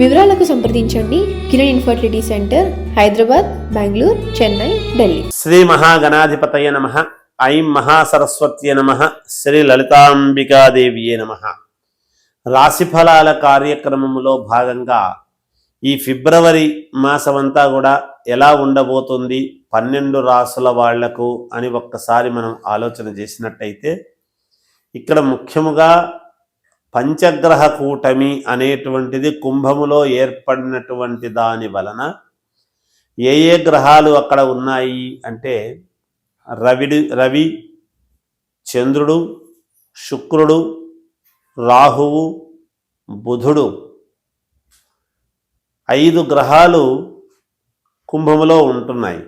వివరాలకు సంప్రదించండి Kiran infertility centre Hyderabad Bengaluru Chennai Delhi. Shri మహాగణాధిపతయ నమ. ఐం మహాసరస్వత్య నమ. శ్రీ లలితాంబికాదేవియే నమ. రాశిఫలాల కార్యక్రమంలో భాగంగా ఈ ఫిబ్రవరి మాసమంతా కూడా ఎలా ఉండబోతుంది పన్నెండు రాసుల వాళ్ళకు అని ఒక్కసారి మనం ఆలోచన చేసినట్టయితే ఇక్కడ ముఖ్యముగా పంచగ్రహ కూటమి అనేటువంటిది కుంభములో ఏర్పడినటువంటి దాని వలన ఏ ఏ గ్రహాలు అక్కడ ఉన్నాయి అంటే రవిడు రవి చంద్రుడు శుక్రుడు రాహువు బుధుడు ఐదు గ్రహాలు కుంభములో ఉంటున్నాయి.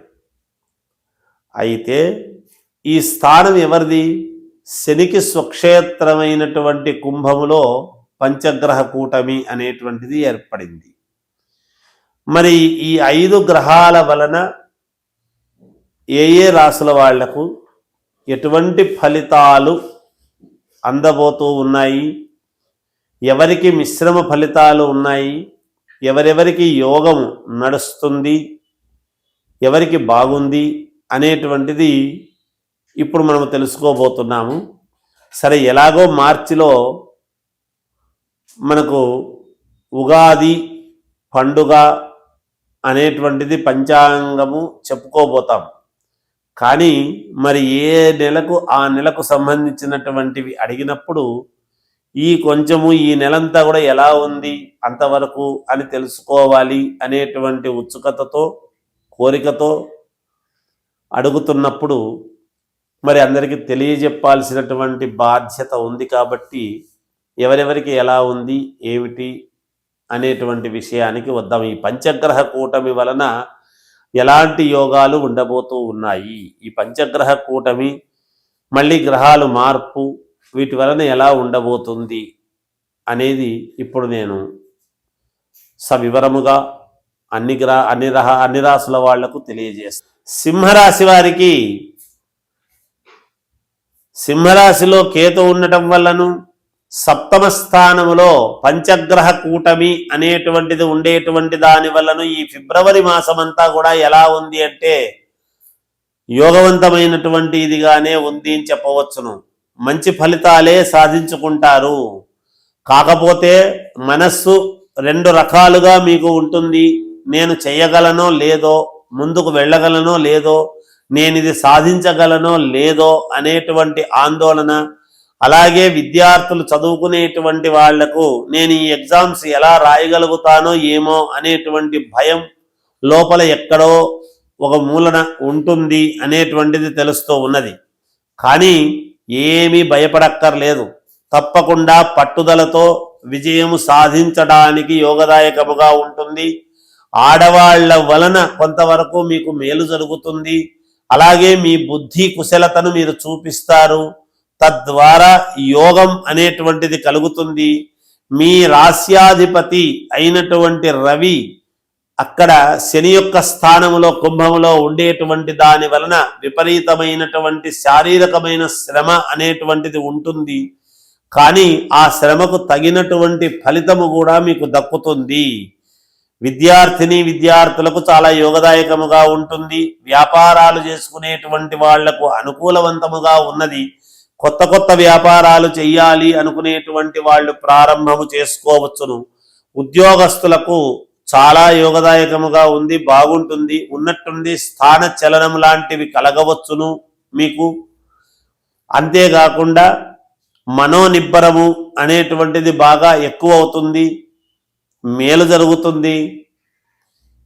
అయితే ఈ స్థానం ఎవరిది? శనికి స్వక్షేత్రమైనటువంటి కుంభములో పంచగ్రహ కూటమి అనేటువంటిది ఏర్పడింది. మరి ఈ ఐదు గ్రహాల వలన ఏ ఏ రాసుల వాళ్ళకు ఎటువంటి ఫలితాలు అందబోతూ ఉన్నాయి? ఎవరికి మిశ్రమ ఫలితాలు ఉన్నాయి? ఎవరెవరికి యోగము నడుస్తుంది? ఎవరికి బాగుంది? అనేటువంటిది ఇప్పుడు మనం తెలుసుకోబోతున్నాము. సరే ఎలాగో మార్చిలో మనకు ఉగాది పండుగ అనేటువంటిది పంచాంగము చెప్పుకోబోతాం. కానీ మరి ఏ నెలకు ఆ నెలకు సంబంధించినటువంటివి అడిగినప్పుడు ఈ కొంచెము ఈ నెలంతా కూడా ఎలా ఉంది అంతవరకు అని తెలుసుకోవాలి అనేటువంటి ఉత్సుకతతో కోరికతో అడుగుతున్నప్పుడు మరి అందరికీ తెలియజెప్పాల్సినటువంటి బాధ్యత ఉంది కాబట్టి ఎవరెవరికి ఎలా ఉంది ఏమిటి అనేటువంటి విషయానికి వద్దాం. ఈ పంచగ్రహ కూటమి వలన ఎలాంటి యోగాలు ఉండబోతూ ఉన్నాయి? ఈ పంచగ్రహ కూటమి మళ్ళీ గ్రహాలు మార్పు వీటి వలన ఎలా ఉండబోతుంది అనేది ఇప్పుడు నేను సవివరముగా అన్ని గ్రహ అన్ని రహ అన్ని రాసుల వాళ్ళకు తెలియజేస్తాను సింహరాశి వారికి సింహరాశిలో కేతు ఉండటం వల్లను సప్తమ స్థానములో పంచగ్రహ కూటమి అనేటువంటిది ఉండేటువంటి దాని వల్లను ఈ ఫిబ్రవరి మాసమంతా కూడా ఎలా ఉంది అంటే యోగవంతమైనటువంటి ఇదిగానే ఉంది అని చెప్పవచ్చును. మంచి ఫలితాలే సాధించుకుంటారు. కాకపోతే మనస్సు రెండు రకాలుగా మీకు ఉంటుంది. నేను చేయగలనో లేదో ముందుకు వెళ్ళగలనో లేదో నేను ఇది సాధించగలనో లేదో అనేటువంటి ఆందోళన అలాగే విద్యార్థులు చదువుకునేటువంటి వాళ్ళకు నేను ఈ ఎగ్జామ్స్ ఎలా రాయగలుగుతానో ఏమో అనేటువంటి భయం లోపల ఎక్కడో ఒక మూలన ఉంటుంది అనేటువంటిది తెలుస్తూ ఉన్నది. కానీ ఏమీ భయపడక్కర్లేదు. తప్పకుండా పట్టుదలతో విజయము సాధించడానికి యోగదాయకముగా ఉంటుంది. ఆడవాళ్ళ వలన కొంతవరకు మీకు మేలు జరుగుతుంది. అలాగే మీ బుద్ధి కుశలతను మీరు చూపిస్తారు. తద్వారా యోగం అనేటువంటిది కలుగుతుంది. మీ రాస్యాధిపతి అయినటువంటి రవి అక్కడ శని యొక్క స్థానములో కుంభంలో ఉండేటువంటి దాని వలన విపరీతమైనటువంటి శారీరకమైన శ్రమ అనేటువంటిది ఉంటుంది. కానీ ఆ శ్రమకు తగినటువంటి ఫలితము కూడా మీకు దక్కుతుంది. విద్యార్థిని విద్యార్థులకు చాలా యోగదాయకముగా ఉంటుంది. వ్యాపారాలు చేసుకునేటువంటి వాళ్ళకు అనుకూలవంతముగా ఉన్నది. కొత్త కొత్త వ్యాపారాలు చెయ్యాలి అనుకునేటువంటి వాళ్ళు ప్రారంభము చేసుకోవచ్చును. ఉద్యోగస్తులకు చాలా యోగదాయకముగా ఉంది బాగుంటుంది. ఉన్నట్టుంది స్థాన చలనం లాంటివి కలగవచ్చును మీకు. అంతేకాకుండా మనోనిబ్బరము అనేటువంటిది బాగా ఎక్కువ అవుతుంది మేలు జరుగుతుంది.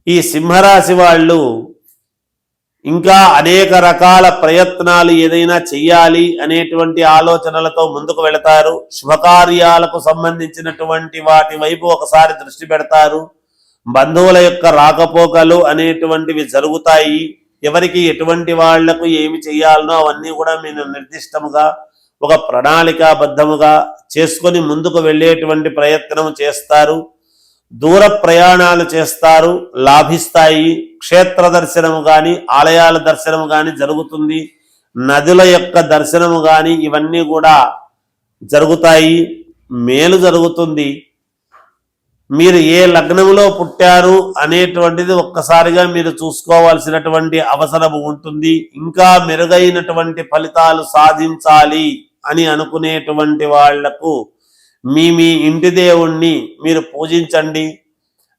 ఈ సింహరాశి వాళ్ళు ఇంకా అనేక రకాల ప్రయత్నాలు ఏదైనా చెయ్యాలి అనేటువంటి ఆలోచనలతో ముందుకు వెళతారు. శుభకార్యాలకు సంబంధించినటువంటి వాటి వైపు ఒకసారి దృష్టి పెడతారు. బంధువుల యొక్క రాకపోకలు అనేటువంటివి జరుగుతాయి. ఎవరికి ఎటువంటి వాళ్ళకు ఏమి చేయాలనో అవన్నీ కూడా మీరు నిర్దిష్టముగా ఒక ప్రణాళికాబద్ధముగా చేసుకొని ముందుకు వెళ్ళేటువంటి ప్రయత్నం చేస్తారు. దూర ప్రయాణాలు చేస్తారు లాభిస్తాయి. క్షేత్ర దర్శనము కానీ ఆలయాల దర్శనము కానీ జరుగుతుంది. నదుల యొక్క దర్శనము కానీ ఇవన్నీ కూడా జరుగుతాయి. మేలు జరుగుతుంది. మీరు ఏ లగ్నంలో పుట్టారు అనేటువంటిది ఒక్కసారిగా మీరు చూసుకోవాల్సినటువంటి అవసరం ఉంటుంది. ఇంకా మెరుగైనటువంటి ఫలితాలు సాధించాలి అని అనుకునేటువంటి వాళ్ళకు మీ మీ ఇంటి దేవుణ్ణి మీరు పూజించండి.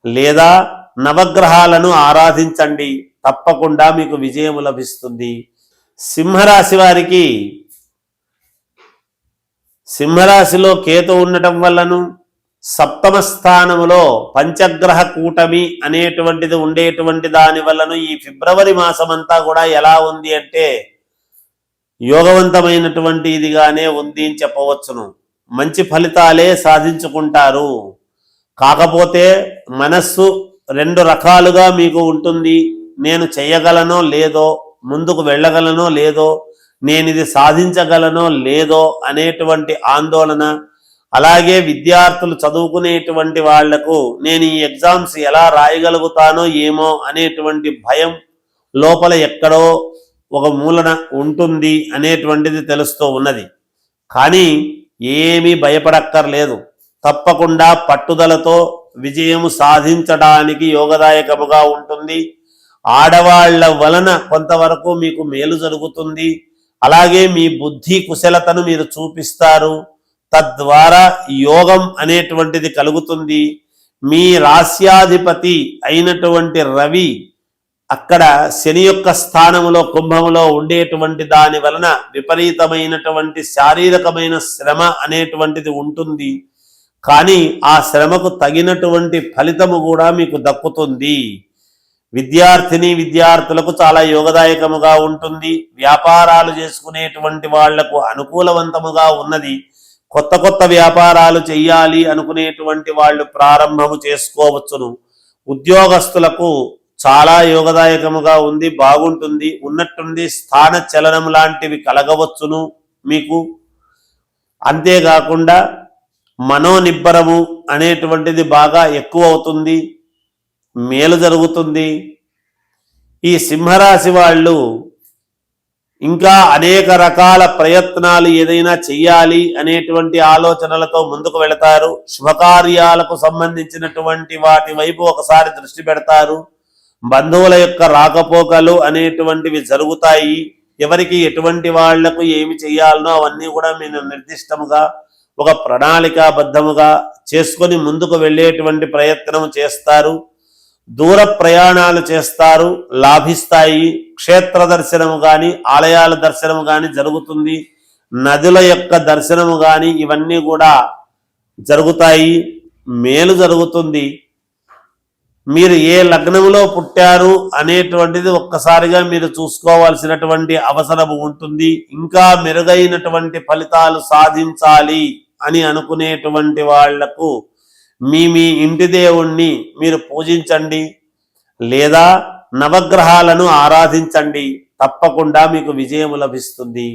లేదా నవగ్రహాలను ఆరాధించండి. తప్పకుండా మీకు విజయం లభిస్తుంది. సింహరాశి వారికి సింహరాశిలో కేతు ఉండటం వల్లను సప్తమ స్థానములో పంచగ్రహ కూటమి అనేటువంటిది ఉండేటువంటి దాని వల్లను ఈ ఫిబ్రవరి మాసమంతా కూడా ఎలా ఉంది అంటే యోగవంతమైనటువంటి ఇదిగానే ఉంది అని చెప్పవచ్చును. మంచి ఫలితాలే సాధించుకుంటారు. కాకపోతే మనస్సు రెండు రకాలుగా మీకు ఉంటుంది. నేను చేయగలనో లేదో ముందుకు వెళ్ళగలనో లేదో నేను ఇది సాధించగలనో లేదో అనేటువంటి ఆందోళన అలాగే విద్యార్థులు చదువుకునేటువంటి వాళ్ళకు నేను ఈ ఎగ్జామ్స్ ఎలా రాయగలుగుతానో ఏమో అనేటువంటి భయం లోపల ఎక్కడో ఒక మూలన ఉంటుంది అనేటువంటిది తెలుస్తూ ఉన్నది. కానీ ఏమీ భయపడక్కర్లేదు. తప్పకుండా పట్టుదలతో విజయం సాధించడానికి యోగదాయకముగా ఉంటుంది. ఆడవాళ్ళ వలన కొంతవరకు మీకు మేలు జరుగుతుంది. అలాగే మీ బుద్ధి కుశలతను మీరు చూపిస్తారు. తద్వారా యోగం అనేటువంటిది కలుగుతుంది. మీ రాస్యాధిపతి అయినటువంటి రవి అక్కడ శని యొక్క స్థానంలో కుంభంలో ఉండేటువంటి దాని వలన విపరీతమైనటువంటి శారీరకమైన శ్రమ అనేటువంటిది ఉంటుంది. కానీ ఆ శ్రమకు తగినటువంటి ఫలితము కూడా మీకు దక్కుతుంది. విద్యార్థిని విద్యార్థులకు చాలా యోగదాయకముగా ఉంటుంది. వ్యాపారాలు చేసుకునేటువంటి వాళ్ళకు అనుకూలవంతముగా ఉన్నది. కొత్త కొత్త వ్యాపారాలు చెయ్యాలి అనుకునేటువంటి వాళ్ళు ప్రారంభము చేసుకోవచ్చును. ఉద్యోగస్తులకు చాలా యోగదాయకముగా ఉంది బాగుంటుంది ఉన్నట్టుండి స్థాన చలనం లాంటివి కలగవచ్చును మీకు. అంతేకాకుండా మనోనిబ్బరము అనేటువంటిది బాగా ఎక్కువ అవుతుంది మేలు జరుగుతుంది. ఈ సింహరాశి వాళ్ళు ఇంకా అనేక రకాల ప్రయత్నాలు ఏదైనా చెయ్యాలి అనేటువంటి ఆలోచనలతో ముందుకు వెళతారు. శుభకార్యాలకు సంబంధించినటువంటి వాటి వైపు ఒకసారి దృష్టి పెడతారు. బంధువుల యొక్క రాకపోకలు అనేటువంటివి జరుగుతాయి. ఎవరికి ఎటువంటి వాళ్ళకు ఏమి చేయాలనో అవన్నీ కూడా మేము నిర్దిష్టముగా ఒక ప్రణాళికాబద్ధముగా చేసుకొని ముందుకు వెళ్ళేటువంటి ప్రయత్నం చేస్తారు. దూర ప్రయాణాలు చేస్తారు. లాభిస్తాయి. క్షేత్ర దర్శనము కానీ ఆలయాల దర్శనము కానీ జరుగుతుంది. నదుల యొక్క దర్శనము కానీ ఇవన్నీ కూడా జరుగుతాయి. మేలు జరుగుతుంది. మీరు ఏ లగ్నంలో పుట్టారు అనేటువంటిది ఒక్కసారిగా మీరు చూసుకోవాల్సినటువంటి అవసరం ఉంటుంది. ఇంకా మెరుగైనటువంటి ఫలితాలు సాధించాలి అని అనుకునేటువంటి వాళ్ళకు మీ మీ ఇంటి దేవుణ్ణి మీరు పూజించండి. లేదా నవగ్రహాలను ఆరాధించండి. తప్పకుండా మీకు విజయం లభిస్తుంది.